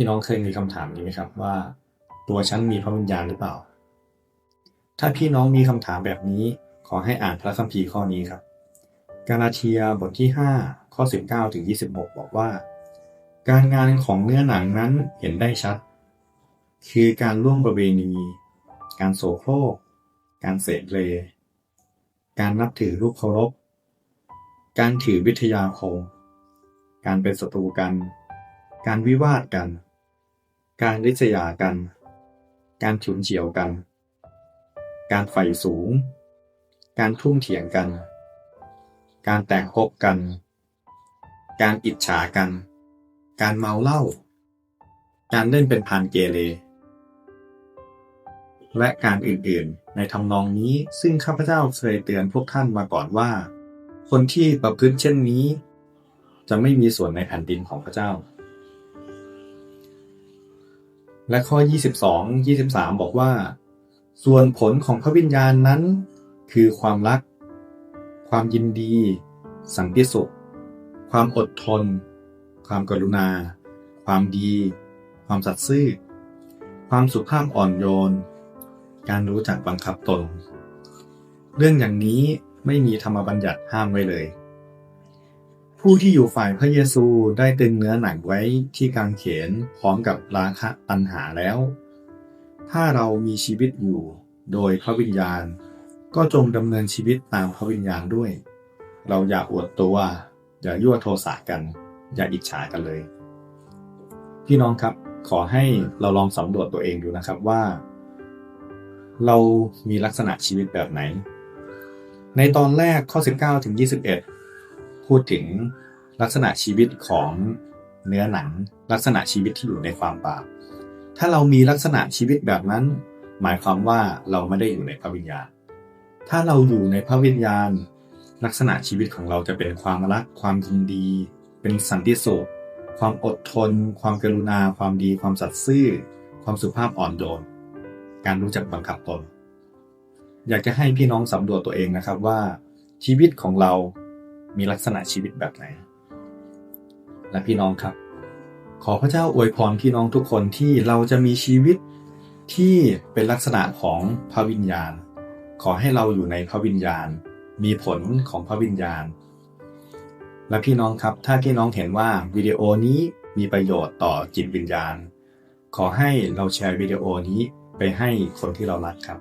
พี่น้องเคยมีคำถามนี้ไหมครับว่า ตัวฉันมีพระวิญญาณหรือเปล่า ถ้าพี่น้องมีคำถามแบบนี้ขอให้อ่านพระคัมภีร์ข้อนี้ครับ กาลาเทียบทที่ 5 ข้อ 19ถึง26 บอกว่า การงานของเนื้อหนังนั้นเห็นได้ชัด คือการล่วงประเวณี การโสโครก การเสพเลการนับถือรูปเคารพ การถือวิทยาคม การเป็นศัตรูกัน การวิวาทกัน การริษยากัน การฉุนเฉียวกัน การใฝ่สูง การทุ่มเถียงกัน การแตกคบกัน การอิจฉากัน การเมาเหล้า การเล่นเป็นพานเกเร และการอื่นๆ ในทำนองนี้ซึ่งข้าพเจ้าเคยเตือนพวกท่านมาก่อนว่า คนที่ประพฤติเช่นนี้ จะไม่มีส่วนในแผ่นดินของพระเจ้า และข้อ 22 23 บอกว่า ส่วนผลของพระวิญญาณนั้น คือความรัก ความยินดี สันติสุข ความอดทน ความกรุณา ความดี ความสัตย์ซื่อ ความสุภาพอ่อนโยน การรู้จักบังคับตน เรื่องอย่างนี้ไม่มีธรรมบัญญัติห้ามไว้เลย ผู้ที่อยู่ฝ่ายพระเยซูได้ตึงเนื้อหนังไว้ที่กางเขนพร้อมกับราคะตัณหาแล้ว ถ้าเรามีชีวิตอยู่โดยพระวิญญาณ ก็จงดำเนินชีวิตตามพระวิญญาณด้วย เราอย่าอวดตัว อย่ายั่วโทสะกัน อย่าอิจฉากันเลย พี่น้องครับขอให้เราลองสำรวจตัวเองดูนะครับว่า เรามีลักษณะชีวิตแบบไหน ในตอนแรกข้อ 19ถึง21 พูดถึงลักษณะชีวิตของเนื้อหนัง ลักษณะชีวิตที่อยู่ในความบาปถ้าเรามีลักษณะชีวิตแบบนั้น หมายความว่าเราไม่ได้อยู่ในพระวิญญาณ ถ้าเราอยู่ในพระวิญญาณ ลักษณะชีวิตของเราจะเป็นความรัก ความยินดี เป็นสันติสุข ความอดทน ความกรุณา ความดี ความสัตย์ซื่อ ความสุภาพอ่อนโยนการรู้จักบังคับตน อยากจะให้พี่น้องสำรวจตัวเองนะครับว่า ชีวิตของเรา มีลักษณะชีวิตแบบไหน และพี่น้องครับ ขอพระเจ้าอวยพรพี่น้องทุกคนที่เราจะมีชีวิตที่เป็นลักษณะของพระวิญญาณ ขอให้เราอยู่ในพระวิญญาณ มีผลของพระวิญญาณ และพี่น้องครับ ถ้าพี่น้องเห็นว่าวิดีโอนี้มีประโยชน์ต่อจิตวิญญาณ ขอให้เราแชร์วิดีโอนี้ไปให้คนที่เรารักครับ